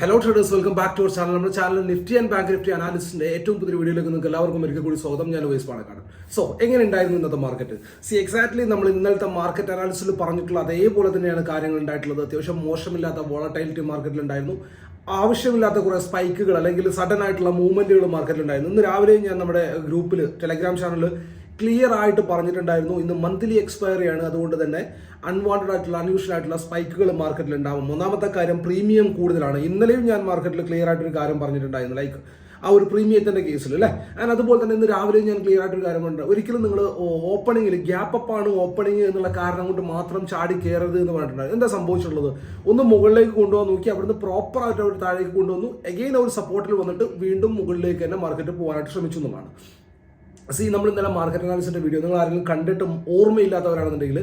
Hello traders welcome back to our channel നമ്മുടെ channel Nifty and bank Nifty അനാലിസിന്റെ ഏറ്റവും പുതിയ വീഡിയോയിലേക്ക് നിങ്ങൾക്ക് എല്ലാവർക്കും ഒരിക്കൽ കൂടി സ്വാഗതം. ഞാൻ വൈസ് പാണക്കാട്. സോ എങ്ങനെ ഉണ്ടായിരുന്നു ഇന്നത്തെ മാർക്കറ്റ് സി എക്സാക്ട്ലി നമ്മൾ ഇന്നലത്തെ മാർക്കറ്റ് അനാലിസിൽ പറഞ്ഞിട്ടുള്ള അതേപോലെ തന്നെയാണ് കാര്യങ്ങൾ ഉണ്ടായിട്ടുള്ളത്. അത്യാവശ്യം മോശമില്ലാത്ത വോളറ്റൈലിറ്റി മാർക്കറ്റിൽ ഉണ്ടായിരുന്നു. ആവശ്യമില്ലാത്ത കുറേ സ്പൈക്കുകൾ അല്ലെങ്കിൽ സഡൻ ആയിട്ടുള്ള മൂവ്മെന്റുകൾ മാർക്കറ്റിൽ ഉണ്ടായിരുന്നു. ഇന്ന് രാവിലെയും ഞാൻ നമ്മുടെ ഗ്രൂപ്പിൽ ടെലഗ്രാം ചാനലിൽ ക്ലിയർ ആയിട്ട് പറഞ്ഞിട്ടുണ്ടായിരുന്നു. ഇന്ന് മന്ത്ലി എക്സ്പയറി ആണ്. അതുകൊണ്ട് തന്നെ അൺവാണ്ടഡ് ആയിട്ടുള്ള അൺയൂഷ്വൽ ആയിട്ടുള്ള സ്പൈക്കുകൾ മാർക്കറ്റിൽ ഉണ്ടാവും. മൂന്നാമത്തെ കാര്യം പ്രീമിയം കൂടുതലാണ്. ഇന്നലെയും ഞാൻ മാർക്കറ്റിൽ ക്ലിയർ ആയിട്ട് ഒരു കാര്യം പറഞ്ഞിട്ടുണ്ടായിരുന്നു. ലൈക്ക് ആ ഒരു പ്രീമിയത്തിന്റെ കേസിൽ അല്ലേ? ആൻഡ് അതുപോലെ തന്നെ ഇന്ന് രാവിലെ ഞാൻ ക്ലിയർ ആയിട്ട് ആയിട്ടൊരു കാര്യമുണ്ട് ഒരിക്കലും നിങ്ങൾ ഓപ്പണിംഗിൽ ഗ്യാപ്പ് അപ്പ് ആണ് ഓപ്പണിംഗ് എന്നുള്ള കാരണം കൊണ്ട് മാത്രം ചാടി കയറരുത് എന്ന് പറഞ്ഞിട്ടുണ്ടായിരുന്നു. എന്താ സംഭവിച്ചിട്ടുള്ളത്? ഒന്ന് മുകളിലേക്ക് കൊണ്ടുപോകാൻ നോക്കി അവിടുന്ന് പ്രോപ്പർ ആയിട്ട് അവർ താഴേക്ക് കൊണ്ടുവന്നു. എഗെയിൻ ഒരു സപ്പോർട്ടിൽ വന്നിട്ട് വീണ്ടും മുകളിലേക്ക് തന്നെ മാർക്കറ്റ് പോകാനായിട്ട് ശ്രമിച്ചു എന്നുള്ളതാണ്. സി നമ്മൾ ഇന്നലെ മാർക്കറ്റ് അനാലിസിന്റെ വീഡിയോ നിങ്ങൾ ആരെങ്കിലും കണ്ടിട്ടും ഓർമ്മയില്ലാത്തവരാണെന്നുണ്ടെങ്കിൽ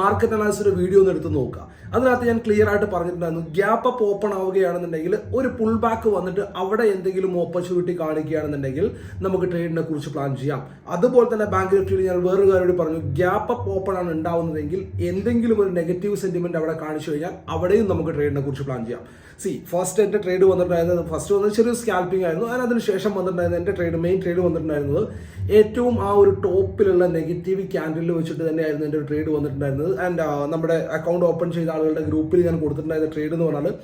മാർക്കറ്റ് അനാലിസിന്റെ വീഡിയോ ഒന്ന് എടുത്ത് നോക്കുക. അതിനകത്ത് ഞാൻ ക്ലിയർ ആയിട്ട് പറഞ്ഞിട്ടുണ്ടായിരുന്നു ഗ്യാപ്പ് അപ്പ് ഓപ്പൺ ആവുകയാണെന്നുണ്ടെങ്കിൽ ഒരു പുൾ ബാക്ക് വന്നിട്ട് അവിടെ എന്തെങ്കിലും ഓപ്പർച്യൂണിറ്റി കാണിക്കുകയാണെന്നുണ്ടെങ്കിൽ നമുക്ക് ട്രേഡിനെ കുറിച്ച് പ്ലാൻ ചെയ്യാം. അതുപോലെ തന്നെ ബാങ്ക് നിഫ്റ്റിയിൽ ഞാൻ വേറൊരു കാര്യം പറഞ്ഞു ഗ്യാപ്പ് അപ്പ് ഓപ്പൺ ആണ് ഉണ്ടാവുന്നതെങ്കിൽ എന്തെങ്കിലും ഒരു നെഗറ്റീവ് സെന്റിമെന്റ് അവിടെ കാണിച്ചു കഴിഞ്ഞാൽ അവിടെയും നമുക്ക് ട്രേഡിനെ കുറിച്ച് പ്ലാൻ ചെയ്യാം. സി ഫസ്റ്റ് എന്റെ ട്രേഡ് വന്നിട്ടുണ്ടായിരുന്നത് ഫസ്റ്റ് വന്നത് ചെറിയ സ്കാൽപ്പിംഗ് ആയിരുന്നു അതിന് അതിന് ശേഷം വന്നിട്ടുണ്ടായിരുന്നത് എന്റെ ട്രേഡ് മെയിൻ ട്രേഡ് വന്നിട്ടുണ്ടായിരുന്നത് ഏറ്റവും ആ ഒരു ടോപ്പിലുള്ള നെഗറ്റീവ് ക്യാൻഡിൽ വെച്ചിട്ട് തന്നെയായിരുന്നു എന്റെ ട്രേഡ് വന്നിട്ടുണ്ടായിരുന്നത്. ആൻഡ് നമ്മുടെ അക്കൗണ്ട് ഓപ്പൺ ചെയ്ത ആളുകളുടെ ഗ്രൂപ്പിൽ ഞാൻ കൊടുത്തിട്ടുണ്ടായിരുന്ന ട്രേഡ് എന്ന് പറഞ്ഞാൽ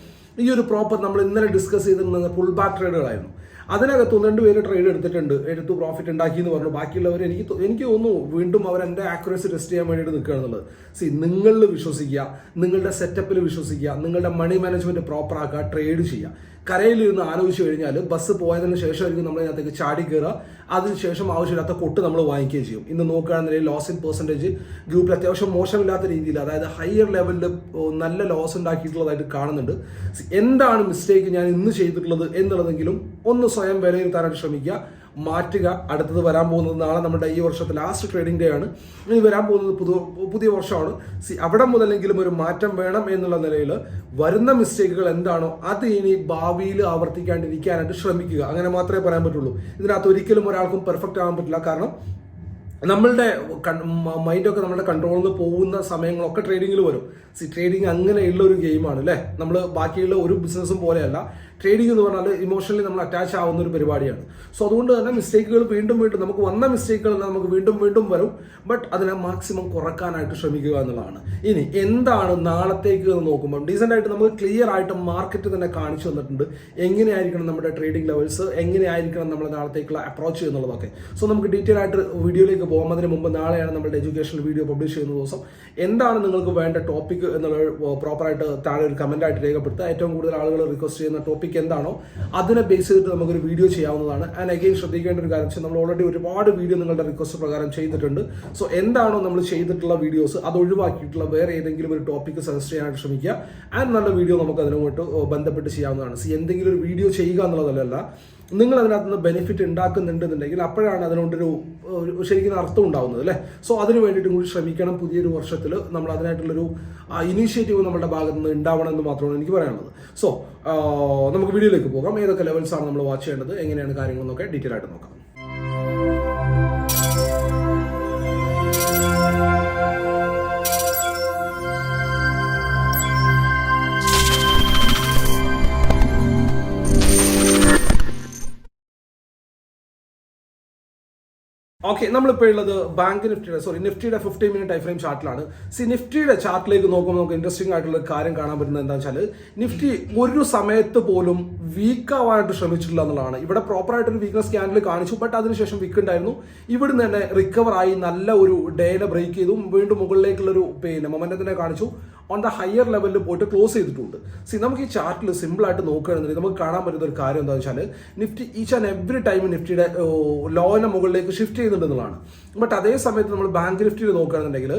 ഈ ഒരു പ്രോപ്പർ നമ്മൾ ഇന്നലെ ഡിസ്കസ് ചെയ്തിരുന്നത് ഫുൾ ബാക്ക് ട്രേഡുകളായിരുന്നു അതിനകത്ത് ഒന്ന് രണ്ട് പേര് ട്രേഡ് എടുത്തിട്ടുണ്ട്. എടുത്തു പ്രോഫിറ്റ് ഉണ്ടാക്കി എന്ന് പറഞ്ഞു. ബാക്കിയുള്ളവർ എനിക്ക് എനിക്ക് തോന്നുന്നു വീണ്ടും അവർ എന്റെ ആക്യുറസി ടെസ്റ്റ് ചെയ്യാൻ വേണ്ടിയിട്ട് നിൽക്കുക എന്നുള്ളത്. സി നിങ്ങളിൽ വിശ്വസിക്കുക നിങ്ങളുടെ സെറ്റപ്പിൽ വിശ്വസിക്കുക നിങ്ങളുടെ മണി മാനേജ്മെന്റ് പ്രോപ്പറാക്കുക ട്രേഡ് ചെയ്യുക. കരയിലിരുന്ന് ആലോചിച്ച് കഴിഞ്ഞാൽ ബസ് പോയതിന് ശേഷമായിരിക്കും നമ്മൾ അതിനകത്തേക്ക് ചാടി കയറുക അതിനുശേഷം ആവശ്യമില്ലാത്ത കൊട്ട് നമ്മൾ വാങ്ങിക്കുകയും ചെയ്യും. ഇന്ന് നോക്കുകയാണെന്നുണ്ടെങ്കിൽ ലോസ് ഇൻ പെർസെന്റേജ് ഗ്രൂപ്പിൽ അത്യാവശ്യം മോശമില്ലാത്ത രീതിയിൽ അതായത് ഹയർ ലെവലിൽ നല്ല ലോസ് ഉണ്ടാക്കിയിട്ടുള്ളതായിട്ട് കാണുന്നുണ്ട്. എന്താണ് മിസ്റ്റേക്ക് ഞാൻ ഇന്ന് ചെയ്തിട്ടുള്ളത് എന്നുള്ളതെങ്കിലും ഒന്ന് സ്വയം വിലയിരുത്താനായിട്ട് ശ്രമിക്കുക. മാറ്റുക അടുത്തത് വരാൻ പോകുന്നത് നാളെ നമ്മുടെ ഈ വർഷത്തെ ലാസ്റ്റ് ട്രേഡിംഗ് ഡേ ആണ്. ഇനി വരാൻ പോകുന്നത് പുതു പുതിയ വർഷമാണ്. സി അവിടെ മുതലെങ്കിലും ഒരു മാറ്റം വേണം എന്നുള്ള നിലയിൽ വരുന്ന മിസ്റ്റേക്കുകൾ എന്താണോ അത് ഇനി ഭാവിയിൽ ആവർത്തിക്കാണ്ടിരിക്കാനായിട്ട് ശ്രമിക്കുക. അങ്ങനെ മാത്രമേ പറയാൻ പറ്റുള്ളൂ. ഇതിനകത്ത് ഒരിക്കലും ഒരാൾക്കും പെർഫെക്റ്റ് ആകാൻ പറ്റില്ല. കാരണം നമ്മളുടെ മൈൻഡൊക്കെ നമ്മുടെ കൺട്രോളിൽ നിന്ന് പോകുന്ന സമയങ്ങളൊക്കെ ട്രേഡിങ്ങിൽ വരും. സി ട്രേഡിങ് അങ്ങനെയുള്ള ഒരു ഗെയിമാണ് അല്ലേ? നമ്മൾ ബാക്കിയുള്ള ഒരു ബിസിനസ്സും പോലെയല്ല. ട്രേഡിംഗ് എന്ന് പറഞ്ഞാൽ ഇമോഷണലി നമ്മൾ അറ്റാച്ച് ആവുന്ന ഒരു പരിപാടിയാണ്. സോ അതുകൊണ്ട് തന്നെ മിസ്റ്റേക്കുകൾ വീണ്ടും വീണ്ടും നമുക്ക് വന്ന മിസ്റ്റേക്കുകൾ നമുക്ക് വീണ്ടും വീണ്ടും വരും. ബട്ട് അതിനെ മാക്സിമം കുറക്കാനായിട്ട് ശ്രമിക്കുക എന്നുള്ളതാണ്. ഇനി എന്താണ് നാളത്തേക്ക് എന്ന് നോക്കുമ്പോൾ ഡീസന്റ് ആയിട്ട് നമുക്ക് ക്ലിയർ ആയിട്ട് മാർക്കറ്റ് തന്നെ കാണിച്ചു തന്നിട്ടുണ്ട്. എങ്ങനെയായിരിക്കണം നമ്മുടെ ട്രേഡിംഗ് ലെവൽസ് എങ്ങനെയായിരിക്കണം നമ്മുടെ നാളത്തേക്കുള്ള അപ്രോച്ച് എന്നുള്ളതൊക്കെ. സോ നമുക്ക് ഡീറ്റെയിൽ ആയിട്ട് വീഡിയോയിലേക്ക് പോകാം. അതിന് മുമ്പ് നാളെയാണ് നമ്മുടെ എഡ്യൂക്കേഷണൽ വീഡിയോ പബ്ലിഷ് ചെയ്യുന്ന ദിവസം. എന്താണ് നിങ്ങൾക്ക് വേണ്ട ടോപ്പിക് എന്നുള്ള പ്രോപ്പറായിട്ട് താഴെ ഒരു കമന്റ് ആയിട്ട് രേഖപ്പെടുത്തുക. ഏറ്റവും കൂടുതൽ ആളുകൾ റിക്വസ്റ്റ് ചെയ്യുന്ന ടോപ്പിക് എന്താണോ അതിനെ ബേസ് ചെയ്തിട്ട് നമുക്കൊരു വീഡിയോ ചെയ്യാവുന്നതാണ്. ആൻഡ് അഗെയിൻ ശ്രദ്ധിക്കേണ്ട ഒരു കാര്യം നമ്മൾ ഓൾറെഡി ഒരുപാട് വീഡിയോ നിങ്ങളുടെ റിക്വസ്റ്റ് പ്രകാരം ചെയ്തിട്ടുണ്ട്. സോ എന്താണോ നമ്മൾ ചെയ്തിട്ടുള്ള വീഡിയോസ് അത് ഒഴിവാക്കിയിട്ടുള്ള വേറെ ഏതെങ്കിലും ഒരു ടോപ്പിക് സജസ്റ്റ് ചെയ്യാനായിട്ട് ശ്രമിക്കുക. ആൻഡ് നല്ല വീഡിയോ നമുക്ക് അതിനുമായിട്ട് ബന്ധപ്പെട്ട് ചെയ്യാവുന്നതാണ്. സി എന്തെങ്കിലും ഒരു വീഡിയോ ചെയ്യുക എന്നുള്ളതല്ല നിങ്ങൾ അതിനകത്ത് നിന്ന് ബെനിഫിറ്റ് ഉണ്ടാക്കുന്നുണ്ടെന്നുണ്ടെങ്കിൽ അപ്പോഴാണ് അതിനോണ്ടൊരു ശരിക്കും അർത്ഥം ഉണ്ടാവുന്നത് അല്ലേ? സോ അതിന് വേണ്ടിയിട്ടും കൂടി ശ്രമിക്കണം പുതിയൊരു വർഷത്തിൽ നമ്മൾ അതിനായിട്ടുള്ളൊരു ഇനീഷ്യേറ്റീവ് നമ്മുടെ ഭാഗത്ത് നിന്ന് ഉണ്ടാവണം എന്ന് മാത്രമാണ് എനിക്ക് പറയാനുള്ളത്. സോ നമുക്ക് വീഡിയോയിലേക്ക് പോകാം. ഏതൊക്കെ ലെവൽസാണ് നമ്മൾ വാച്ച് ചെയ്യേണ്ടത്? എങ്ങനെയാണ് കാര്യങ്ങളെന്നൊക്കെ ഡീറ്റെയിൽ ആയിട്ട് നോക്കാം. ഓക്കെ നമ്മളിപ്പോൾ ഉള്ളത് ബാങ്ക് നിഫ്റ്റിയുടെ സോറി നിഫ്റ്റിയുടെ ഫിഫ്റ്റി മിനിറ്റ് ടൈം ഫ്രെയിം ചാർട്ടിലാണ് സി നിഫ്റ്റിയുടെ ചാർട്ടിലേക്ക് നോക്കുമ്പോൾ നമുക്ക് ഇൻട്രസ്റ്റിംഗ് ആയിട്ടുള്ള കാര്യം കാണാൻ പറ്റുന്നത് എന്താ വെച്ചാൽ നിഫ്റ്റി ഒരു സമയത്ത് പോലും വീക്ക് ആവാനായിട്ട് ശ്രമിച്ചിട്ടില്ല എന്നുള്ളതാണ്. ഇവിടെ പ്രോപ്പറായിട്ട് ഒരു വീക്ക്നസ് ക്യാൻഡിൽ കാണിച്ചു ബട്ട് അതിനുശേഷം വീക്ക് ഉണ്ടായിരുന്നു. ഇവിടുന്ന് തന്നെ റിക്കവർ ആയി നല്ല ഒരു ഡേനെ ബ്രേക്ക് ചെയ്തു. വീണ്ടും മുകളിലേക്കുള്ള ഒരു പിന്നെ മൊമെന്റത്തിനെ കാണിച്ചു. ഓൺ ദ ഹയർ ലെവലിൽ പോയിട്ട് ക്ലോസ് ചെയ്തിട്ടുണ്ട്. സി നമുക്ക് ഈ ചാർട്ടിൽ സിമ്പിൾ ആയിട്ട് നോക്കുകയാണെന്നുണ്ടെങ്കിൽ നമുക്ക് കാണാൻ പറ്റുന്ന ഒരു കാര്യം എന്താണെന്ന് വെച്ചാൽ Nifty each and every time നിഫ്റ്റിയുടെ ലോവിന്റെ മുകളിലേക്ക് ഷിഫ്റ്റ് ചെയ്യുന്നുണ്ടെന്നുള്ളതാണ്. ബട്ട് അതേ സമയത്ത് നമ്മൾ ബാങ്ക് നിഫ്റ്റിയിൽ നോക്കുകയാണെന്നുണ്ടെങ്കിൽ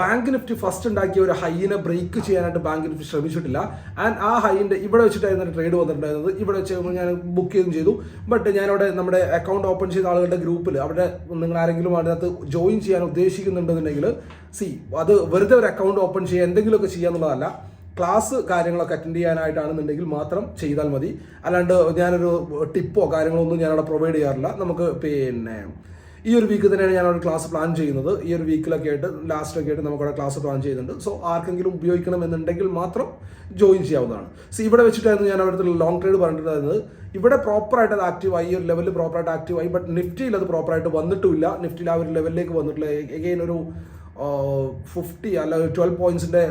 ബാങ്ക് നിഫ്റ്റി ഫസ്റ്റ് ഉണ്ടാക്കിയ ഒരു ഹൈനെ ബ്രേക്ക് ചെയ്യാനായിട്ട് ബാങ്ക് നിഫ്റ്റി ശ്രമിച്ചിട്ടില്ല. ആൻഡ് ആ ഹൈന്റെ ഇവിടെ വെച്ചിട്ടായിരുന്നു ട്രേഡ് വന്നിട്ടുണ്ടായിരുന്നത്. ഇവിടെ വെച്ച് ഞാൻ ബുക്ക് ചെയ്യുകയും ചെയ്തു. ബട്ട് ഞാനവിടെ നമ്മുടെ അക്കൗണ്ട് ഓപ്പൺ ചെയ്ത ആളുകളുടെ ഗ്രൂപ്പിൽ അവിടെ നിങ്ങൾ ആരെങ്കിലും അതിനകത്ത് ജോയിൻ ചെയ്യാൻ ഉദ്ദേശിക്കുന്നുണ്ടെന്നുണ്ടെങ്കിൽ സി അത് വെറുതെ ഒരു അക്കൗണ്ട് ഓപ്പൺ ചെയ്യുക എന്തെങ്കിലുമൊക്കെ ചെയ്യുക എന്നുള്ളതല്ല. ക്ലാസ് കാര്യങ്ങളൊക്കെ അറ്റൻഡ് ചെയ്യാനായിട്ടാണെന്നുണ്ടെങ്കിൽ മാത്രം ചെയ്താൽ മതി. അല്ലാണ്ട് ഞാനൊരു ടിപ്പോ കാര്യങ്ങളോ ഒന്നും ഞാനവിടെ പ്രൊവൈഡ് ചെയ്യാറില്ല. നമുക്ക് പിന്നെ ഈ ഒരു വീക്ക് തന്നെയാണ് ഒരു ക്ലാസ് പ്ലാൻ ചെയ്യുന്നത്. ഈ ഒരു വീക്കിലൊക്കെ ആയിട്ട് ലാസ്റ്റൊക്കെ ആയിട്ട് നമുക്കവിടെ ക്ലാസ് പ്ലാൻ ചെയ്യുന്നുണ്ട്. സോ ആർക്കെങ്കിലും ഉപയോഗിക്കണം എന്നുണ്ടെങ്കിൽ മാത്രം ജോയിൻ ചെയ്യാവുന്നതാണ്. സോ ഇവിടെ വെച്ചിട്ടായിരുന്നു ഞാൻ അവിടുത്തെ ലോങ് ട്രേഡ് പറഞ്ഞിട്ടുണ്ടായിരുന്നത്. ഇവിടെ പ്രോപ്പറായിട്ട് അത് ആക്റ്റീവ് ആയി ഈ ഒരു ലെവലിൽ പ്രോപ്പറായിട്ട് ആക്റ്റീവ് ആയി ബട്ട് നിഫ്റ്റിയിൽ അത് പ്രോപ്പറായിട്ട് വന്നിട്ടില്ല നിഫ്റ്റിയിൽ ആ ഒരു ലെവലിലേക്ക് വന്നിട്ടില്ല. എഗെയിൻ ഒരു ഫിഫ്റ്റി അല്ല ട്വൽവ് പോയിന്റ്സിന്റെ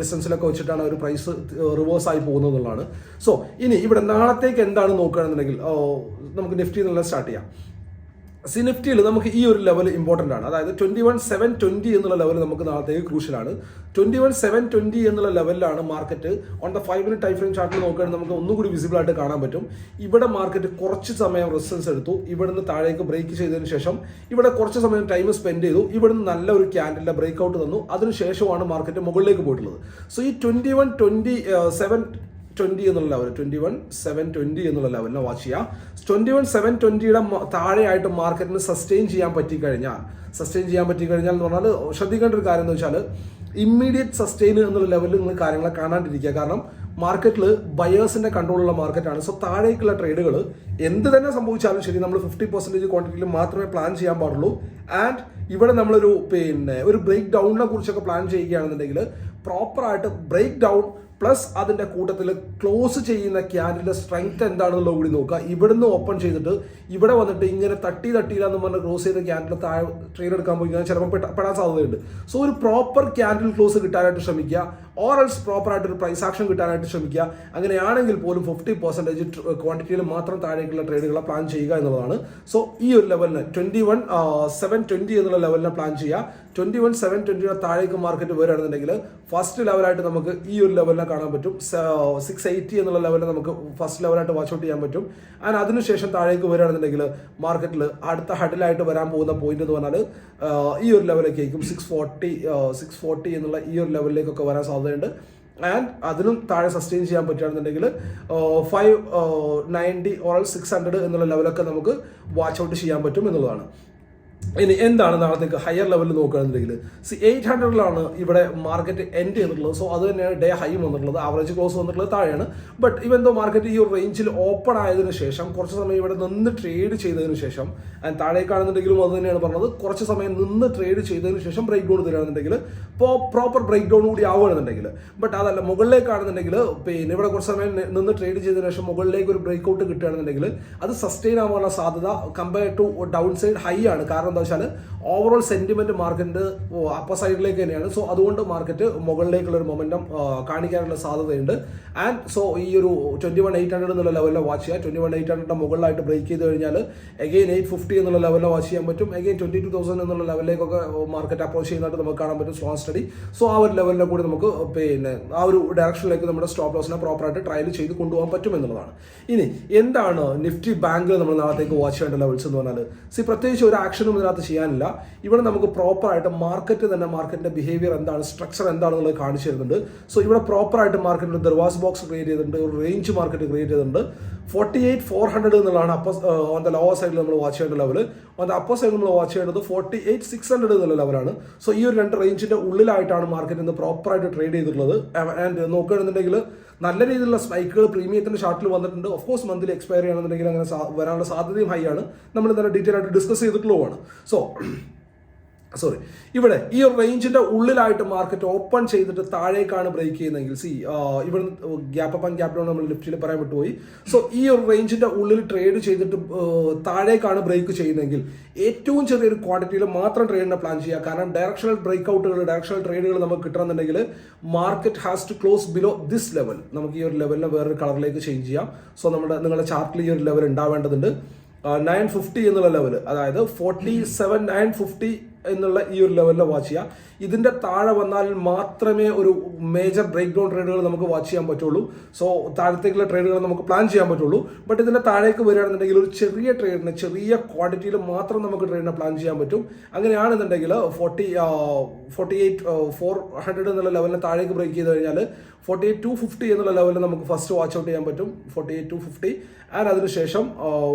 ഡിസ്റ്റൻസിലൊക്കെ വെച്ചിട്ടാണ് ഒരു പ്രൈസ് റിവേഴ്സ് ആയി പോകുന്നത് എന്നുള്ളതാണ്. സോ ഇനി ഇവിടെ നാളത്തേക്ക് എന്താണ് നോക്കുകയാണെന്നുണ്ടെങ്കിൽ നമുക്ക് നിഫ്റ്റി എന്നുള്ള സ്റ്റാർട്ട് ചെയ്യാം. സി നിഫ്റ്റിയിൽ നമുക്ക് ഈ ഒരു ലെവൽ ഇമ്പോർട്ടന്റ് ആണ്. അതായത് ട്വന്റി വൺ സെവൻ ട്വന്റി എന്നുള്ള ലെവൽ നമുക്ക് നാളത്തേക്ക് ക്രൂഷ്യലാണ് ട്വന്റി വൺ സെവൻ ട്വന്റി എന്നുള്ള ലെവലിലാണ് market on the five minute time frame ചാർട്ടിൽ നോക്കുകയാണെങ്കിൽ നമുക്ക് ഒന്നുകൂടി വിസിബിൾ ആയിട്ട് കാണാൻ പറ്റും. ഇവിടെ മാർക്കറ്റ് കുറച്ച് സമയം റിസൾട്ട്സ് എടുത്തു. ഇവിടെ നിന്ന് താഴേക്ക് ബ്രേക്ക് ചെയ്തതിന് ശേഷം ഇവിടെ കുറച്ച് സമയം ടൈം സ്പെൻഡ് ചെയ്തു. ഇവിടെ നിന്ന് നല്ല ഒരു ക്യാൻഡലിന്റെ ബ്രേക്ക് ഔട്ട് തന്നു. അതിനുശേഷമാണ് മാർക്കറ്റ് മുകളിലേക്ക് പോയിട്ടുള്ളത്. സോ ഈ twenty one twenty seven twenty എന്നുള്ള level twenty one seven twenty എന്നുള്ള ലെവലിനെ വാച്ച് ചെയ്യാം. ട്വന്റി വൺ സെവൻ ട്വന്റിയുടെ താഴെയായിട്ട് മാർക്കറ്റിന് സസ്റ്റെയിൻ ചെയ്യാൻ പറ്റിക്കഴിഞ്ഞാൽ സസ്റ്റെയിൻ ചെയ്യാൻ പറ്റിക്കഴിഞ്ഞാൽ എന്ന് പറഞ്ഞാൽ ശ്രദ്ധിക്കേണ്ട ഒരു കാര്യം എന്ന് വെച്ചാൽ ഇമ്മീഡിയറ്റ് സസ്റ്റെയിൻ എന്നുള്ള ലെവലിൽ നിങ്ങൾ കാര്യങ്ങളെ കാണാണ്ടിരിക്കുക. കാരണം മാർക്കറ്റിൽ ബയേഴ്സിന്റെ കൺട്രോളുള്ള മാർക്കറ്റാണ് സോ താഴേക്കുള്ള ട്രേഡുകൾ എന്ത് തന്നെ സംഭവിച്ചാലും ശരി നമ്മൾ ഫിഫ്റ്റി പെർസെന്റേജ് ക്വാണ്ടിറ്റിയിൽ മാത്രമേ പ്ലാൻ ചെയ്യാൻ പാടുള്ളൂ. ആൻഡ് ഇവിടെ നമ്മളൊരു പിന്നെ ഒരു ബ്രേക്ക് ഡൗണിനെ കുറിച്ചൊക്കെ പ്ലാൻ ചെയ്യുകയാണെന്നുണ്ടെങ്കിൽ പ്രോപ്പറായിട്ട് ബ്രേക്ക് ഡൗൺ പ്ലസ് അതിന്റെ കൂട്ടത്തിൽ ക്ലോസ് ചെയ്യുന്ന ക്യാൻഡിന്റെ സ്ട്രെങ്ത് എന്താണെന്നുള്ള കൂടി നോക്കുക. ഇവിടുന്ന് ഓപ്പൺ ചെയ്തിട്ട് ഇവിടെ വന്നിട്ട് ഇങ്ങനെ തട്ടി തട്ടിയില്ലാന്ന് പറഞ്ഞ് ക്ലോസ് ചെയ്ത ക്യാൻഡിൽ താഴെ ട്രെയിൻ എടുക്കാൻ പോയി ചിലപ്പോൾ പെട്ടാൻ സാധ്യതയുണ്ട്. സോ ഒരു പ്രോപ്പർ ക്യാൻഡിൽ ക്ലോസ് കിട്ടാനായിട്ട് ശ്രമിക്കുക. പ്രോപ്പർ ആയിട്ട് ഒരു പ്രൈസ് ആക്ഷൻ കിട്ടാനായിട്ട് ശ്രമിക്കുക. അങ്ങനെയാണെങ്കിൽ പോലും ഫിഫ്റ്റി പെർസെന്റേജ് ക്വാണ്ടിറ്റിയിൽ മാത്രം താഴേക്കുള്ള ട്രേഡുകളെ പ്ലാൻ ചെയ്യുക എന്നുള്ളതാണ്. സോ ഈ ഒരു ലെവലിന് ട്വന്റി വൺ സെവൻ ട്വന്റി എന്നുള്ള ലെവലിനെ പ്ലാൻ ചെയ്യുക. ട്വന്റി വൺ സെവൻ ട്വന്റിയുടെ താഴേക്ക് മാർക്കറ്റ് വരികയാണെന്നുണ്ടെങ്കിൽ ഫസ്റ്റ് ലെവലായിട്ട് നമുക്ക് ഈ ഒരു ലെവലിനെ കാണാൻ പറ്റും. സിക്സ് എയ്റ്റി എന്നുള്ള ലെവലിൽ നമുക്ക് ഫസ്റ്റ് ലെവലായിട്ട് വാച്ച് ഔട്ട് ചെയ്യാൻ പറ്റും. ആൻഡ് അതിനുശേഷം താഴേക്ക് വരികയാണെന്നുണ്ടെങ്കിൽ മാർക്കറ്റിൽ അടുത്ത ഹഡിലായിട്ട് വരാൻ പോകുന്ന പോയിന്റ് എന്ന് പറഞ്ഞാൽ ഈ ഒരു ലെവലിലേക്കും സിക്സ് ഫോർട്ടി സിക്സ് ഫോർട്ടി എന്നുള്ള ഈ ഒരു ലെവലിലേക്കൊക്കെ വരാൻ സാധ്യതയുണ്ട് ആൻഡ് അതിലും താഴെ സസ്റ്റെയിൻ ചെയ്യാൻ പറ്റുകയാണെന്നുണ്ടെങ്കിൽ five ninety or six hundred എന്നുള്ള ലെവലൊക്കെ നമുക്ക് വാച്ച് ഔട്ട് ചെയ്യാൻ പറ്റും എന്നുള്ളതാണ്. ഇനി എന്താണ് നാളത്തേക്ക് ഹയർ ലെവലിൽ നോക്കുകയാണെന്നുണ്ടെങ്കിൽ? സി എയ്റ്റ് ഹൺഡ്രഡിലാണ് ഇവിടെ മാർക്കറ്റ് എൻഡ് ചെയ്തിട്ടുള്ളത്. സോ അത് തന്നെയാണ് ഡേ ഹൈ വന്നിട്ടുള്ളത്. ആവറേജ് ക്ലോസ് വന്നിട്ടുള്ളത് താഴെയാണ്. ബട്ട് ഇവൻ മാർക്കറ്റ് ഈ ഒരു റേഞ്ചിൽ ഓപ്പൺ ആയതിനു ശേഷം കുറച്ച് സമയം ഇവിടെ നിന്ന് ട്രേഡ് ചെയ്തതിനു ശേഷം ആൻഡ് താഴേക്കാണെന്നുണ്ടെങ്കിലും അത് തന്നെയാണ് പറഞ്ഞത് കുറച്ച് സമയം നിന്ന് ട്രേഡ് ചെയ്തതിനു ശേഷം ബ്രേക്ക് ഡൗൺ തരികയാണെന്നുണ്ടെങ്കിൽ ഇപ്പോൾ പ്രോപ്പർ ബ്രേക്ക് ഡൗൺ കൂടി ആവുകയാണെന്നുണ്ടെങ്കിൽ ബട്ട് അതല്ല മുകളിലേക്കാണെന്നുണ്ടെങ്കിൽ പിന്നെ ഇവിടെ കുറച്ച് സമയം നിന്ന് ട്രേഡ് ചെയ്തതിനു ശേഷം മുകളിലേക്ക് ഒരു ബ്രേക്ക് ഔട്ട് കിട്ടുകയാണെന്നുണ്ടെങ്കിൽ അത് സസ്റ്റെയിൻ ആവാനുള്ള സാധ്യത compare to down side high ആണ്. കാരണം എന്താ വെച്ചാൽ ഓവറോൾ സെന്റിമെന്റ് മാർക്കറ്റ് അപ്പർ സൈഡിലേക്ക് തന്നെയാണ്. സോ അതുകൊണ്ട് മാർക്കറ്റ് മുകളിലേക്കുള്ള ഒരു മൊമെന്റം കാണിക്കാനുള്ള സാധ്യതയുണ്ട്. ആൻഡ് സോ ഈ ഒരു ട്വന്റി വൺ എയ്റ്റ് ഹൺഡ്രഡ് എന്നുള്ള ലെവലിൽ വാച്ച് ചെയ്യാം ട്വന്റി വൺ എയ്റ്റ് ഹൺഡ്രഡിന്റെ മുകളിലായിട്ട് ബ്രേക്ക് ചെയ്ത് കഴിഞ്ഞാൽ എഗെയിൻ എയ്റ്റ് ഫിഫ്റ്റി എന്നുള്ള ലെവലിൽ വാച്ച് ചെയ്യാൻ പറ്റും. എഗെയിൻ ട്വന്റി ടു തൗസൻഡ് എന്നുള്ള ലെവലിലേക്കൊക്കെ മാർക്കറ്റ് അപ്രോച്ച് ചെയ്യുന്നതായിട്ട് നമുക്ക് കാണാൻ പറ്റും. സ്ട്രോങ് സ്റ്റഡി സോ ആ ഒരു ലെവലിലെ കൂടി നമുക്ക് പിന്നെ ആ ഒരു ഡയറക്ഷനിലേക്ക് നമ്മുടെ സ്റ്റോപ്പ് ലോസിനെ പ്രോപ്പറായിട്ട് ട്രയൽ ചെയ്ത് കൊണ്ടുപോകാൻ പറ്റും എന്നുള്ളതാണ്. ഇനി എന്താണ് നിഫ്റ്റി ബാങ്കിൽ നമ്മൾ നാളത്തേക്ക് വാച്ച് ചെയ്യേണ്ട ലെവൽസ് എന്ന് പറഞ്ഞാൽ സി പ്രത്യേകിച്ച് ഒരു ആക്ഷനും ഇതിനകത്ത് ചെയ്യാനില്ല. ഇവിടെ നമുക്ക് പ്രോപ്പറായിട്ട് മാർക്കറ്റ് തന്നെ മാർക്കറ്റിന്റെ ബിഹേവിയർ എന്താണ് സ്ട്രക്ചർ എന്താണെന്നുള്ളത് കാണിച്ചു തരുന്നുണ്ട്. സോ ഇവിടെ പ്രോപ്പറായിട്ട് മാർക്കറ്റിൽ ദർവാസ് ബോക്സ് ക്രിയേറ്റ് ചെയ്തിട്ടുണ്ട് ഒരു റേഞ്ച് മാർക്കറ്റ് ക്രിയേറ്റ് ചെയ്തിട്ടുണ്ട്. ഫോർട്ടി എയ്റ്റ് ഫോർ ഹൺഡ്രഡ് എന്നുള്ളതാണ് അപ്പർ ഓൺ ദ ലോവർ സൈഡിൽ നമ്മൾ വാച്ച് ചെയ്യേണ്ട ലെവൽ ഓൺ ദ അപ്പർ സൈഡിൽ നമ്മൾ വാച്ച് ചെയ്യേണ്ടത് ഫോർട്ടി എയ്റ്റ് സിക്സ് ഹൺഡ്രഡ് എന്നുള്ള ലെവലാണ് സോ ഈ ഒരു രണ്ട് റേഞ്ചിന്റെ ഉള്ളിലായിട്ടാണ് മാർക്കറ്റ് ഇന്ന് പ്രോപ്പറായിട്ട് ട്രേഡ് ചെയ്തിട്ടുള്ളത്. ആൻഡ് നോക്കുകയാണെന്നുണ്ടെങ്കിൽ നല്ല രീതിയിലുള്ള സ്പൈക്കുകൾ പ്രീമിയത്തിന്റെ ഷാർട്ടിൽ വന്നിട്ടുണ്ട്. ഓഫ് കോഴ്സ് മന്ത്ലി എക്സ്പയർ ചെയ്യണമെന്നുണ്ടെങ്കിൽ അങ്ങനെ വരാനുള്ള സാധ്യതയും ഹൈ ആണ്. നമ്മൾ ഇന്നലെ ഡീറ്റെയിൽ ആയിട്ട് ഡിസ്കസ് ചെയ്തിട്ടുള്ളതാണ് സോ സോറി ഇവിടെ ഈ ഒരു റേഞ്ചിന്റെ ഉള്ളിലായിട്ട് മാർക്കറ്റ് ഓപ്പൺ ചെയ്തിട്ട് താഴേക്കാണ് ബ്രേക്ക് ചെയ്യുന്നതെങ്കിൽ സി ഇവിടെ gap up and gap down നമ്മൾ ലിഫ്റ്റിൽ പറയാൻ വിട്ടുപോയി. സോ ഈ ഒരു റേഞ്ചിന്റെ ഉള്ളിൽ ട്രേഡ് ചെയ്തിട്ട് താഴേക്കാണ് ബ്രേക്ക് ചെയ്യുന്നതെങ്കിൽ ഏറ്റവും ചെറിയൊരു ക്വാണ്ടിറ്റിയിൽ മാത്രം ട്രേഡിനെ പ്ലാൻ ചെയ്യുക. കാരണം ഡയറക്ഷണൽ ബ്രേക്ക് ഔട്ടുകൾ ഡയറക്ഷണൽ ട്രേഡുകൾ നമുക്ക് കിട്ടണമെന്നുണ്ടെങ്കിൽ market has to close below this level നമുക്ക് ഈ ഒരു ലെവലിനെ വേറൊരു കളറിലേക്ക് ചേഞ്ച് ചെയ്യാം. സോ നമ്മുടെ നിങ്ങളുടെ ചാർട്ടിൽ ഈ ഒരു ലെവൽ ഉണ്ടാവേണ്ടതുണ്ട്. നയൻ ഫിഫ്റ്റി എന്നുള്ള ലെവൽ അതായത് ഫോർട്ടി സെവൻ നയൻ ഫിഫ്റ്റി എന്നുള്ള ഈ ഒരു ലെവലിൽ വാച്ച് ചെയ്യുക ഇതിന്റെ താഴെ വന്നാൽ മാത്രമേ ഒരു മേജർ ബ്രേക്ക് ഡൗൺ ട്രേഡുകൾ നമുക്ക് വാച്ച് ചെയ്യാൻ പറ്റുള്ളൂ. സോ താഴത്തേക്കുള്ള ട്രേഡുകൾ നമുക്ക് പ്ലാൻ ചെയ്യാൻ പറ്റുള്ളൂ. ബട്ട് ഇതിന്റെ താഴേക്ക് വരികയാണെന്നുണ്ടെങ്കിൽ ഒരു ചെറിയ ട്രേഡിന് ചെറിയ ക്വാണ്ടിറ്റിയിൽ മാത്രം നമുക്ക് ട്രേഡിനെ പ്ലാൻ ചെയ്യാൻ പറ്റും. അങ്ങനെയാണെന്നുണ്ടെങ്കിൽ forty forty eight four hundred എന്നുള്ള ലെവലിന് താഴേക്ക് ബ്രേക്ക് ചെയ്ത് കഴിഞ്ഞാൽ ഫോർട്ടി എയ്റ്റ് ടു ഫിഫ്റ്റി എന്നുള്ള ലെവലിൽ നമുക്ക് ഫസ്റ്റ് വാച്ച് ഔട്ട് ചെയ്യാൻ പറ്റും. Forty eight two fifty and അതിനുശേഷം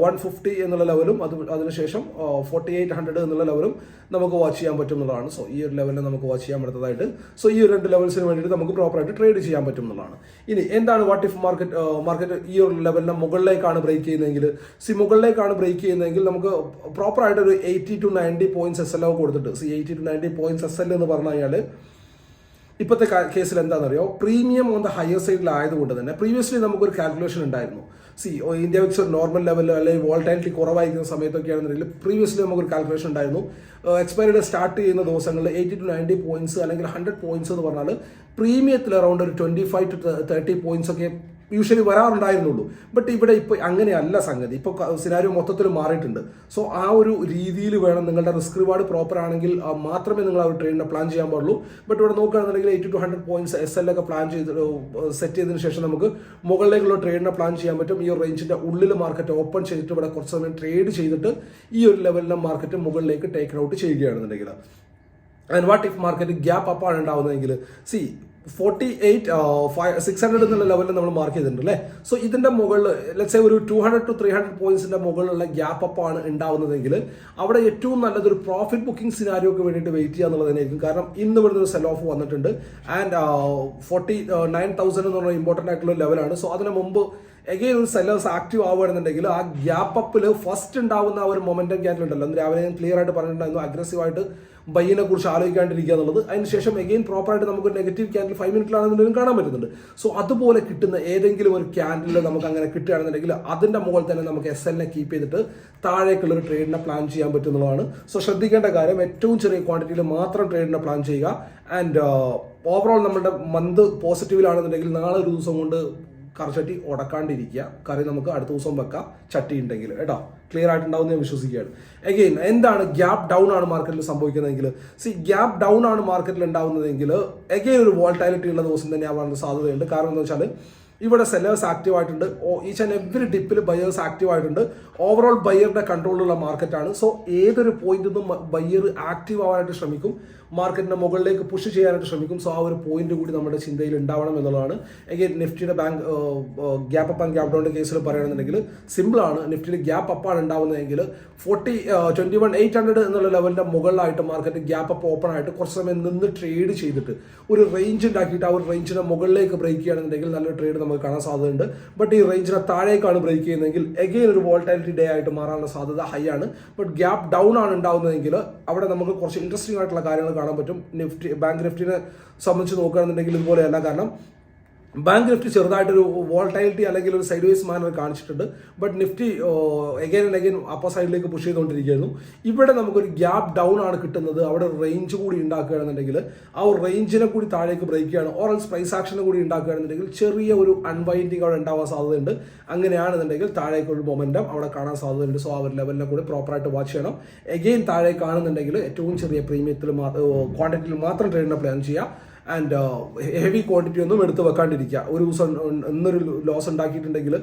വൺ ഫിഫ്റ്റി എന്നുള്ള ലെവലും അത് അതിനുശേഷം ഫോർട്ടി എയ്റ്റ് ഹൺഡ്രഡ് എന്നുള്ള ലെവലും നമുക്ക് നമുക്ക് വാച്ച് ചെയ്യാൻ പറ്റും എന്നുള്ളതാണ് സോ ഈ ഒരു ലെവലിൽ നമുക്ക് വാച്ച് ചെയ്യാൻ പറ്റുന്നതായിട്ട്. സോ ഈ ഒരു രണ്ട് ലെവൽസിന് വേണ്ടിയിട്ട് നമുക്ക് പ്രോപ്പറായിട്ട് ട്രേഡ് ചെയ്യാൻ പറ്റും എന്നുള്ളതാണ് ഇനി എന്താണ് വാട്ട് ഇഫ് മാർക്കറ്റ് മാർക്കറ്റ് ഈ ഒരു ലെവലിന് മുകളിലേക്കാണ് ബ്രേക്ക് ചെയ്യുന്നതെങ്കിൽ? സി മുകളിലേക്കാണ് ബ്രേക്ക് ചെയ്യുന്നതെങ്കിൽ നമുക്ക് പ്രോപ്പറായിട്ട് ഒരു eighty two ninety points S L O കൊടുത്തിട്ട് see eighty two ninety points S L എന്ന് പറഞ്ഞു കഴിഞ്ഞാൽ ഇപ്പോഴത്തെ കേസിൽ എന്താണെന്നറിയോ? പ്രീമിയം ഓൺ ദ ഹയർ സൈഡിൽ ആയതുകൊണ്ട് തന്നെ പ്രീവിയസ്ലി നമുക്കൊരു കാൽക്കുലേഷൻ ഉണ്ടായിരുന്നു. സി ഇന്ത്യ വിക്സ് നോർമൽ ലെവലിലോ അല്ലെങ്കിൽ വോൾട്ടാലിറ്റി കുറവായിരിക്കുന്ന സമയത്തൊക്കെയാണെന്നുണ്ടെങ്കിൽ പ്രീവിയസ്ലി നമുക്കൊരു കാൽക്കുലേഷൻ ഉണ്ടായിരുന്നു. എക്സ്പയറി സ്റ്റാർട്ട് ചെയ്യുന്ന ദിവസങ്ങളിൽ എയ്റ്റി ടു നയന്റി പോയിന്റ്സ് അല്ലെങ്കിൽ ഹൺഡ്രഡ് പോയിന്റ്സ് എന്ന് പറഞ്ഞാൽ പ്രീമിയത്തിൽ അറൗണ്ട് ഒരു twenty five two thirty points ഒക്കെ യൂഷ്വലി വരാറുണ്ടായിരുന്നുള്ളൂ. ബട്ട് ഇവിടെ ഇപ്പോൾ അങ്ങനെയല്ല സംഗതി. ഇപ്പോൾ സിനാരിയോ മൊത്തത്തിൽ മാറിയിട്ടുണ്ട്. സോ ആ ഒരു രീതിയിൽ വേണം നിങ്ങളുടെ റിസ്ക് റിവാർഡ് പ്രോപ്പർ ആണെങ്കിൽ മാത്രമേ നിങ്ങൾ ആ ഒരു ട്രെയിനിനെ പ്ലാൻ ചെയ്യാൻ പാടുള്ളൂ. ബട്ട് ഇവിടെ നോക്കുകയാണെന്നുണ്ടെങ്കിൽ eighty two hundred points S L ഒക്കെ പ്ലാൻ ചെയ്ത് സെറ്റ് ചെയ്തതിന് ശേഷം നമുക്ക് മുകളിലേക്കുള്ള ട്രേഡിനെ പ്ലാൻ ചെയ്യാൻ പറ്റും. ഈ ഒരു റേഞ്ചിന്റെ ഉള്ളിൽ മാർക്കറ്റ് ഓപ്പൺ ചെയ്തിട്ട് ഇവിടെ കുറച്ച് സമയം ട്രേഡ് ചെയ്തിട്ട് ഈ ഒരു ലെവലിലെ മാർക്കറ്റ് മുകളിലേക്ക് ടേക്ക് ഔട്ട് ചെയ്യുകയാണെന്നുണ്ടെങ്കിൽ. And what if market gap അപ്പാണ് ഉണ്ടാവുന്നതെങ്കിൽ? See forty eight five six hundred എന്നുള്ള ലെവലിൽ നമ്മൾ മാർക്ക് ചെയ്തിട്ടുണ്ട് അല്ലേ സോ ഇതിന്റെ മുകളിൽ ലെറ്റ്സ് ഒരു two hundred two three hundred പോയിന്റ്സിന്റെ മുകളിലുള്ള ഗ്യാപ്പ് അപ്പ് ആണ് ഉണ്ടാവുന്നതെങ്കിൽ അവിടെ ഏറ്റവും നല്ലതൊരു പ്രോഫിറ്റ് ബുക്കിംഗ് സിനാരിയോക്ക് വേണ്ടിയിട്ട് വെയിറ്റ് ചെയ്യുക എന്നുള്ളതിനായിരിക്കും കാരണം ഇന്ന് ഇവിടുന്ന് ഒരു സെൽ ഓഫ് വന്നിട്ടുണ്ട്. ആൻഡ് ഫോർട്ടി നയൻ തൗസൻഡ് എന്ന് പറഞ്ഞ ഇമ്പോർട്ടന്റ് ആയിട്ടുള്ള ലെവലാണ് സോ അതിന് മുമ്പ് എഗെയിൻ ഒരു സെല്ലേഴ്സ് ആക്റ്റീവ് ആവുകയാണെന്നുണ്ടെങ്കിൽ ആ ഗ്യാപ്പ് അപ്പിൽ ഫസ്റ്റ് ഉണ്ടാവുന്ന ആ ഒരു മൊമെന്റം ക്യാൻഡിൽ ഉണ്ടല്ലോ. രാവിലെ ഞാൻ ക്ലിയർ ആയിട്ട് പറഞ്ഞിട്ടുണ്ടായിരുന്നു. അഗ്രസീവായിട്ട് ബയ്യനെ കുറിച്ച് ആലോചിക്കാണ്ടിരിക്കുക എന്നുള്ളത്. അതിനുശേഷം എഗെയിൻ പ്രോപ്പറായിട്ട് നമുക്ക് നെഗറ്റീവ് ക്യാൻഡിൽ ഫൈവ് മിനിറ്റിലാണെന്നുണ്ടെങ്കിലും കാണാൻ പറ്റുന്നുണ്ട്. സോ അതുപോലെ കിട്ടുന്ന ഏതെങ്കിലും ഒരു ക്യാൻഡിൽ നമുക്ക് അങ്ങനെ കിട്ടുകയാണെന്നുണ്ടെങ്കിൽ അതിന്റെ മുകളിൽ തന്നെ നമുക്ക് എസ് എല്ലിനെ കീപ്പ് ചെയ്തിട്ട് താഴേക്കുള്ള ഒരു ട്രേഡിനെ പ്ലാൻ ചെയ്യാൻ പറ്റുന്നതാണ് സോ ശ്രദ്ധിക്കേണ്ട കാര്യം ഏറ്റവും ചെറിയ ക്വാണ്ടിറ്റിയിൽ മാത്രം ട്രേഡിനെ പ്ലാൻ ചെയ്യുക. ആൻഡ് ഓവറോൾ നമ്മുടെ മന്ത് പോസിറ്റീവിലാണെന്നുണ്ടെങ്കിൽ നാളെ ഒരു ദിവസം കൊണ്ട് കറിച്ചട്ടി ഉടക്കാണ്ടിരിക്കുക. കറി നമുക്ക് അടുത്ത ദിവസം വെക്കാം. ചട്ടി ഉണ്ടെങ്കിൽ. കേട്ടോ? ക്ലിയർ ആയിട്ടുണ്ടാവും ഞാൻ വിശ്വസിക്കുകയാണ്. എഗെയിൻ എന്താണ് ഗ്യാപ്പ് ഡൗൺ ആണ് മാർക്കറ്റിൽ സംഭവിക്കുന്നതെങ്കിൽ? സി ഗ്യാപ്പ് ഡൗൺ ആണ് മാർക്കറ്റിൽ ഉണ്ടാവുന്നതെങ്കിൽ എഗെയിൻ ഒരു വോൾട്ടാലിറ്റി ഉള്ള ദിവസം തന്നെ ആവാനുള്ള സാധ്യതയുണ്ട്. കാരണം എന്താ വെച്ചാൽ ഇവിടെ സെല്ലേഴ്സ് ആക്റ്റീവ് ആയിട്ടുണ്ട്. ഈച്ച് ആൻഡ് എവറി ഡിപ്പിൽ ബയേഴ്സ് ആക്റ്റീവ് ആയിട്ടുണ്ട്. ഓവറോൾ ബയ്യറുടെ കൺട്രോളിലുള്ള മാർക്കറ്റാണ് സോ ഏതൊരു പോയിന്റിൽ നിന്നും ബയ്യർ ആക്റ്റീവ് ആവാനായിട്ട് ശ്രമിക്കും. മാർക്കറ്റിന്റെ മുകളിലേക്ക് പുഷ് ചെയ്യാനായിട്ട് ശ്രമിക്കും. സോ ആ ഒരു പോയിന്റ് കൂടി നമ്മുടെ ചിന്തയിൽ ഉണ്ടാവണം എന്നുള്ളതാണ്. എങ്കിൽ നിഫ്റ്റിയുടെ bank gap up and gap down കേസിൽ പറയുകയാണെന്നുണ്ടെങ്കിൽ സിമ്പിൾ ആണ്. നിഫ്റ്റിയിൽ ഗ്യാപ്പ് അപ്പാണ് ഉണ്ടാവുന്നതെങ്കിൽ forty twenty one eight hundred എന്നുള്ള ലെവലിന്റെ മുകളിലായിട്ട് മാർക്കറ്റ് ഗ്യാപ്പ് അപ്പ് ഓപ്പൺ ആയിട്ട് കുറച്ച് സമയം നിന്ന് ട്രേഡ് ചെയ്തിട്ട് ഒരു റേഞ്ച് ഉണ്ടാക്കിയിട്ട് ആ ഒരു റേഞ്ചിന്റെ മുകളിലേക്ക് ബ്രേക്ക് ചെയ്യുകയാണെന്നുണ്ടെങ്കിൽ നല്ലൊരു ട്രേഡ് നമുക്ക് കാണാൻ സാധ്യതയുണ്ട്. ബട്ട് ഈ റേഞ്ചിനെ താഴേക്കാണ് ബ്രേക്ക് ചെയ്യുന്നതെങ്കിൽ എഗെയിൻ ഒരു വോൾട്ടാലിറ്റി ഡേ ആയിട്ട് മാറാനുള്ള സാധ്യത ഹൈ ആണ്. ബട്ട് ഗ്യാപ്പ് ഡൗൺ ആണ് ഉണ്ടാവുന്നതെങ്കിൽ അവിടെ നമുക്ക് കുറച്ച് ഇൻട്രസ്റ്റിംഗ് ആയിട്ടുള്ള കാര്യങ്ങൾ കാണാൻ പറ്റും. നിഫ്റ്റി ബാങ്ക് നിഫ്റ്റിനെ സംബന്ധിച്ച് നോക്കുകയാണെന്നുണ്ടെങ്കിൽ ഇതുപോലെയല്ല. കാരണം ബാങ്ക് നിഫ്റ്റി ചെറുതായിട്ടൊരു വോൾട്ടൈലിറ്റി അല്ലെങ്കിൽ ഒരു സൈഡ് വൈസ് മാനർ കാണിച്ചിട്ടുണ്ട്. But Nifty again and again upper സൈഡിലേക്ക് പുഷ് ചെയ്തുകൊണ്ടിരിക്കുകയായിരുന്നു. ഇവിടെ നമുക്കൊരു ഗ്യാപ്പ് ഡൗൺ ആണ് കിട്ടുന്നത്. അവിടെ റേഞ്ച് കൂടി ഉണ്ടാക്കുകയാണെന്നുണ്ടെങ്കിൽ ആ ഒരു റേഞ്ചിനെ കൂടി താഴേക്ക് ബ്രേക്ക് ചെയ്യാണ്. എൽസ് പ്രൈസ് ആക്ഷനെ കൂടി ഉണ്ടാക്കുകയാണെന്നുണ്ടെങ്കിൽ ചെറിയ ഒരു അൺവൈൻഡിങ് അവിടെ ഉണ്ടാവാൻ സാധ്യതയുണ്ട്. അങ്ങനെയാണെന്നുണ്ടെങ്കിൽ താഴേക്കൊരു മൊമെന്റം അവിടെ കാണാൻ സാധ്യതയുണ്ട്. സോ അവർ ലെവലിനെ കൂടി പ്രോപ്പറായിട്ട് വാച്ച് ചെയ്യണം. എഗെയിൻ താഴേക്കാണെന്നുണ്ടെങ്കിൽ ഏറ്റവും ചെറിയ പ്രീമിയത്തിൽ ക്വാണ്ടിറ്റിയിൽ മാത്രം ട്രേഡിനെ പ്ലാൻ ചെയ്യുക. ആൻഡ് ഹെവി ക്വാണ്ടിറ്റി ഒന്നും എടുത്ത് വെക്കാണ്ടിരിക്കുക. ഒരു ദിവസം ഇന്നൊരു ലോസ് ഉണ്ടാക്കിയിട്ടുണ്ടെങ്കിൽ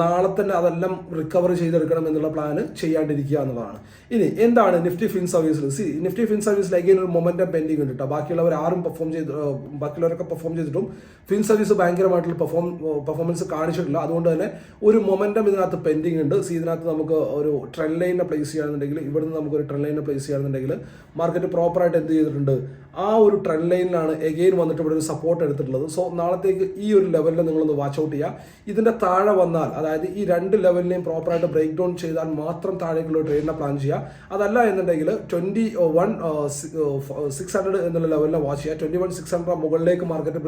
നാളെ തന്നെ അതെല്ലാം റിക്കവർ ചെയ്തെടുക്കണം എന്നുള്ള പ്ലാന് ചെയ്യാണ്ടിരിക്കുക എന്നുള്ളതാണ്. ഇനി എന്താണ് നിഫ്റ്റി ഫിൻ സർവീസിൽ സി നിഫ്റ്റി ഫിൻ സർവീസിൽ അഗൈൻ ഒരു മൊമെന്റം പെൻഡിങ് ഉണ്ട് കേട്ടോ ബാക്കിയുള്ളവർ ആരും പെർഫോം ചെയ്ത് ബാക്കിയുള്ളവരൊക്കെ പെർഫോം ചെയ്തിട്ടും ഫിൻ സർവീസ് ഭയങ്കരമായിട്ടുള്ള പെർഫോം പെർഫോമൻസ് കാണിച്ചിട്ടില്ല. അതുകൊണ്ട് തന്നെ ഒരു മൊമെന്റം ഇതിനകത്ത് പെൻഡിങ് ഉണ്ട്. സി ഇതിനകത്ത് നമുക്ക് ഒരു ട്രെൻഡ് ലൈനെ പ്ലേസ് ചെയ്യുകയാണെന്നുണ്ടെങ്കിൽ ഇവിടുന്ന് നമുക്ക് ഒരു ട്രെൻഡ് ലൈനെ പ്ലേസ് ചെയ്യുകയാണെന്നുണ്ടെങ്കിൽ മാർക്കറ്റ് പ്രോപ്പറായിട്ട് എന്ത് ചെയ്തിട്ടുണ്ട്? ആ ഒരു ട്രെൻഡ് ലൈനിലാണ് എഗെയിൻ വന്നിട്ട് ഇവിടെ ഒരു സപ്പോർട്ട് എടുത്തിട്ടുള്ളത്. സോ നാളത്തേക്ക് ഈ ഒരു ലെവലിൽ നിങ്ങളൊന്ന് വാച്ച് ഔട്ട് ചെയ്യുക ഇതിന്റെ താഴെ വന്നാൽ അതായത് ഈ രണ്ട് ലെവലിനെയും പ്രോപ്പറായിട്ട് ബ്രേക്ക് ഡൗൺ ചെയ്താൽ മാത്രം താഴേക്കുള്ള ട്രേഡിനെ പ്ലാൻ ചെയ്യുക അതല്ല എന്നുണ്ടെങ്കിൽ ട്വന്റി വൺ സിക്സ് ഹൺഡ്രഡ് എന്നുള്ള ലെവലിനെ വാച്ച് ചെയ്യുക ട്വന്റി വൺ സിക്സ് ഹൺഡ്രഡ് മുകളിലേക്ക് മാർക്കറ്റ്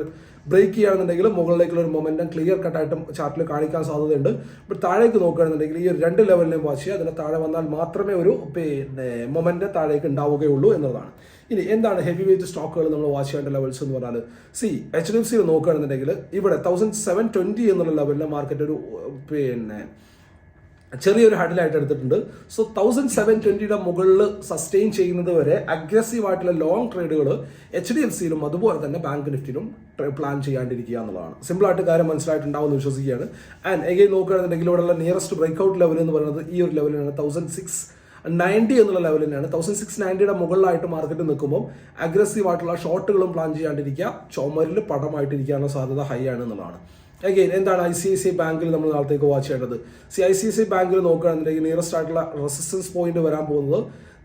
ബ്രേക്ക് ചെയ്യുകയാണെന്നുണ്ടെങ്കിൽ മുകളിലേക്കുള്ള ഒരു മൊമെന്റം ക്ലിയർ കട്ടായിട്ടും ചാർട്ടിൽ കാണിക്കാൻ സാധ്യതയുണ്ട്. ബട്ട് താഴേക്ക് നോക്കുകയാണെന്നുണ്ടെങ്കിൽ ഈ രണ്ട് ലെവലിനെയും വാച്ച് ചെയ്യുക അതിന്റെ താഴെ വന്നാൽ മാത്രമേ ഒരു പിന്നെ മൊമെന്റ് താഴേക്ക് ഉണ്ടാവുകയുള്ളൂ എന്നതാണ് ഇനി എന്താണ് ഹെവി വെയിറ്റ് സ്റ്റോക്കുകൾ നമ്മൾ വാച്ച് ചെയ്യേണ്ട ലെവൽസ് എന്ന് പറഞ്ഞാൽ സി എച്ച് ഡി എഫ് സിയിൽ നോക്കുകയാണെന്നുണ്ടെങ്കിൽ ഇവിടെ തൗസൻഡ് സെവൻ ട്വന്റി എന്നുള്ള ലെവലിലെ മാർക്കറ്റ് ഒരു പിന്നെ ചെറിയൊരു ഹഡിലായിട്ട് എടുത്തിട്ടുണ്ട്. സോ തൗസൻഡ് സെവൻ ട്വന്റിയുടെ മുകളിൽ സസ്റ്റെയിൻ ചെയ്യുന്നത് വരെ അഗ്രസീവ് ആയിട്ടുള്ള ലോങ് ട്രേഡുകൾ എച്ച് ഡി എഫ് സിയിലും അതുപോലെ തന്നെ ബാങ്ക് നിഫ്റ്റിയിലും പ്ലാൻ ചെയ്യാണ്ടിരിക്കുക എന്നുള്ളതാണ്. സിമ്പിളായിട്ട് കാര്യം മനസ്സിലായിട്ടുണ്ടാവും എന്ന് വിശ്വസിക്കുകയാണ്. ആൻഡ് എഗെയിൻ നോക്കുകയാണെന്നുണ്ടെങ്കിൽ ഇവിടെയുള്ള നിയറസ്റ്റ് ബ്രേക്ക്ഔട്ട് ലെവൽ എന്ന് പറയുന്നത് ഈ ഒരു ലെവലിലാണ് തൗസൻഡ് സിക്സ് നയന്റി എന്നുള്ള ലെവൽ തന്നെയാണ്. തൗസൻഡ് സിക്സ് നയന്റിയുടെ മുകളിലായിട്ട് മാർക്കറ്റ് നിൽക്കുമ്പോൾ അഗ്രസീവ് ആയിട്ടുള്ള ഷോട്ടുകളും പ്ലാൻ ചെയ്യാണ്ടിരിക്കുക. ചുമരിൽ പടമായിട്ടിരിക്കാനുള്ള സാധ്യത ഹൈ ആണ് എന്നുള്ളതാണ്. അഗെയിൻ എന്താണ് ഐ സി ഐ സി ബാങ്കിൽ നമ്മൾ നാളത്തേക്ക് വാച്ച് ചെയ്യേണ്ടത്? See I C I C ബാങ്കിൽ നോക്കുകയാണെന്നുണ്ടെങ്കിൽ നിയറസ്റ്റ് ആയിട്ടുള്ള റെസിസ്റ്റൻസ് പോയിന്റ് വരാൻ പോകുന്നത്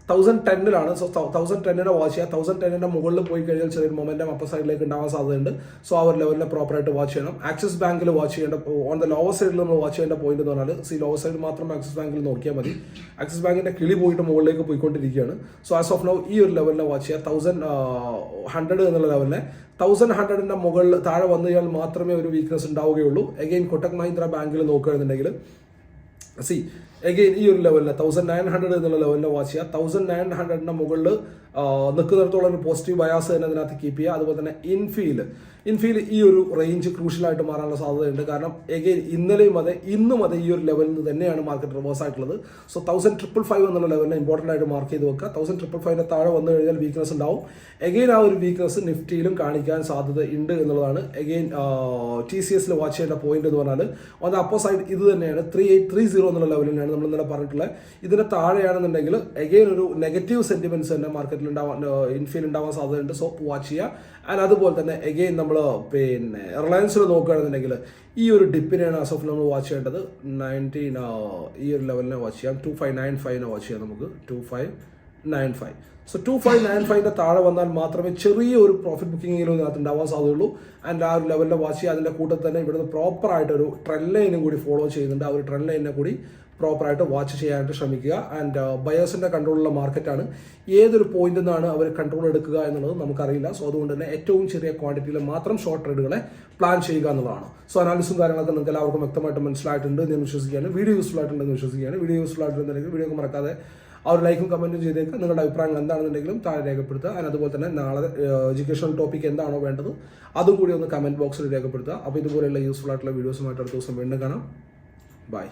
തൗസൻഡ് ടെന്നിലാണ് സോ തൗസൻഡ് ടെന്നിന്റെ വാച്ച് ചെയ്യുക തൗസൻഡ് ടെന്നിന്റെ മുകളിൽ പോയി കഴിഞ്ഞാൽ ചെറിയൊരു മൊമെന്റം അപ്പർ സൈഡിലേക്ക് ഉണ്ടാവാൻ സാധ്യതയുണ്ട്. സോ ആ ഒരു ലെവലിനെ പ്രോപ്പറായിട്ട് വാച്ച് ചെയ്യണം. ആക്സിസ് ബാങ്കിൽ വാച്ച് ചെയ്യേണ്ട ഓൺ ദ ലോവർ സൈഡിൽ നമ്മൾ വാച്ച് ചെയ്യേണ്ട പോയിന്റ് എന്ന് പറഞ്ഞാൽ സി ലോവർ സൈഡ് മാത്രം ആക്സിസ് ബാങ്കിൽ നോക്കിയാൽ മതി. ആക്സിസ് ബാങ്കിന്റെ കിളി പോയിട്ട് മുകളിലേക്ക് പോയിക്കൊണ്ടിരിക്കുകയാണ്. സോ ആസ് ഓഫ് നൗ ഈ ഒരു ലെവലിനെ വാച്ച് ചെയ്യുക തൗസൻഡ് ഹൺഡ്രഡ് എന്നുള്ള ലെവലിനെ തൗസൻഡ് ഹൺഡ്രഡിന്റെ മുകളിൽ താഴെ വന്നു കഴിഞ്ഞാൽ മാത്രമേ ഒരു വീക്ക്നെസ് ഉണ്ടാവുകയുള്ളൂ. അഗെയിൻ കൊട്ടക് മഹീന്ദ്ര ബാങ്കിൽ നോക്കുകയാണെന്നുണ്ടെങ്കിൽ സി എഗെയിൻ ഈ ഒരു ലെവലിൽ തൗസൻഡ് നയൻ ഹൺഡ്രഡ് എന്നുള്ള ലെവലിൽ വാച്ച് ചെയ്യുക. തൗസൻഡ് നയൻ ഹൺഡ്രഡിന്റെ മുകളിൽ നിൽക്കുന്നിടത്തോളം ഒരു പോസിറ്റീവ് ബയാസ് തന്നെ അതിനകത്ത് കീപ്പ് ചെയ്യുക. അതുപോലെ തന്നെ ഇൻഫീൽ ഇൻഫീൽ ഈ ഒരു റേഞ്ച് ക്രൂഷ്യലായിട്ട് മാറാനുള്ള സാധ്യതയുണ്ട്. കാരണം എഗെയിൻ ഇന്നലെയും അതെ ഇന്നും അതെ ഈ ഒരു ലെവലിൽ നിന്ന് തന്നെയാണ് മാർക്കറ്റ് റിവേഴ്സ് ആയിട്ടുള്ളത്. സോ തൗസൻഡ് ട്രിപ്പിൾ ഫൈവ് എന്നുള്ള ലെവലിനെ ഇമ്പോർട്ടന്റ് ആയിട്ട് മാർക്ക് ചെയ്ത് വെക്കുക. തൗസൻഡ് ട്രിപ്പിൾ ഫൈവിന് താഴെ വന്നു കഴിഞ്ഞാൽ വീക്ക്നസ് ഉണ്ടാവും. എഗെയിൻ ആ ഒരു വീക്ക്നെസ് നിഫ്റ്റിയിലും കാണിക്കാൻ സാധ്യത ഉണ്ട് എന്നുള്ളതാണ് എഗെയിൻ ടി സി എസിൽ വാച്ച് ചെയ്യേണ്ട പോയിന്റ് എന്ന് പറഞ്ഞാൽ ദ അപ്പോ സൈഡ് ഇത് തന്നെയാണ്. ത്രീ എയ്റ്റ് ത്രീ സീറോ എന്നുള്ള ലെവലിനാണ് നമ്മൾ ഇന്നലെ പറഞ്ഞിട്ടുള്ളത്. ഇതിന് താഴെയാണെന്നുണ്ടെങ്കിൽ എഗെയിൻ ഒരു നെഗറ്റീവ് സെന്റിമെന്റ്സ് തന്നെ മാർക്കറ്റിൽ ഉണ്ടാവാൻ ഇൻഫീൽ ഉണ്ടാവാൻ സാധ്യതയുണ്ട്. സോ വാച്ച് ചെയ്യുക. ആൻഡ് അതുപോലെ തന്നെ എഗെയിൻ നമ്മൾ പിന്നെ റിലയൻസിൽ നോക്കുകയാണെന്നുണ്ടെങ്കിൽ ഈ ഒരു ഡിപ്പിനെയാണ് ആസ് ഓഫ് നമ്മൾ വാച്ച് ചെയ്യേണ്ടത്. നയന്റീൻ ഈ ഒരു ലെവലിനെ വാച്ച് ചെയ്യാം. ടു ഫൈവ് നയൻ ഫൈവിനെ വാച്ച് ചെയ്യാം നമുക്ക്. Two five nine five. So two five nine ഫൈവിന്റെ താഴെ വന്നാൽ മാത്രമേ ചെറിയ ഒരു പ്രോഫിറ്റ് ബുക്കിംഗ് ഇതിനകത്ത് ഉണ്ടാവാൻ സാധ്യതയുള്ളൂ. ആൻഡ് ആ ഒരു വാച്ച് ചെയ്യുക. അതിന്റെ കൂട്ടത്തിൽ തന്നെ ഇവിടുന്ന് പ്രോപ്പർ ആയിട്ട് ഒരു ട്രെൻഡ് ലൈനും കൂടി ഫോളോ ചെയ്യുന്നുണ്ട്. ആ ഒരു ട്രെൻഡ് ലൈനിനെ കൂടി പ്രോപ്പറായിട്ട് വാച്ച് ചെയ്യാനായിട്ട് ശ്രമിക്കുക. ആൻഡ് ബയേഴ്സിന്റെ കൺട്രോളുള്ള മാർക്കറ്റാണ് ഏതൊരു പോയിന്റിൽ നിന്നാണ് അവർ കൺട്രോൾ എടുക്കുക എന്നുള്ളത് നമുക്കറിയില്ല. സോ അതുകൊണ്ട് തന്നെ ഏറ്റവും ചെറിയ ക്വാണ്ടിറ്റിയിൽ മാത്രം ഷോർട്ട് ട്രേഡുകളെ പ്ലാൻ ചെയ്യുക എന്നുള്ളതാണ്. സോ അനാലിസും കാര്യങ്ങളൊക്കെ നിങ്ങൾക്ക് എല്ലാവർക്കും വ്യക്തമായിട്ട് മനസ്സിലായിട്ടുണ്ട് എന്ന് വിശ്വസിക്കുകയാണ്. വീഡിയോ യൂസ്ഫുൾ ആയിട്ടുണ്ടെന്ന് വിശ്വസിക്കുകയാണ്. വീഡിയോ യൂസ്ഫുൾ ആയിട്ടുണ്ടെങ്കിൽ വീഡിയോ മറക്കാതെ ആ ഒരു ലൈക്കും കമന്റും ചെയ്തേക്ക്. നിങ്ങളുടെ അഭിപ്രായങ്ങൾ എന്താണെന്നുണ്ടെങ്കിലും താഴെ രേഖപ്പെടുത്തുക. അതിന് അതുപോലെ തന്നെ നാളെ എഡ്യൂക്കേഷണൽ ടോപ്പിക് എന്താണോ വേണ്ടത് അതും കൂടി ഒന്ന് കമന്റ് ബോക്സിൽ രേഖപ്പെടുത്തുക. അപ്പോൾ ഇതുപോലെയുള്ള യൂസ്ഫുൾ ആയിട്ടുള്ള വീഡിയോസുമായിട്ട് അടുത്ത ദിവസം വീണ്ടും കാണാം. ബൈ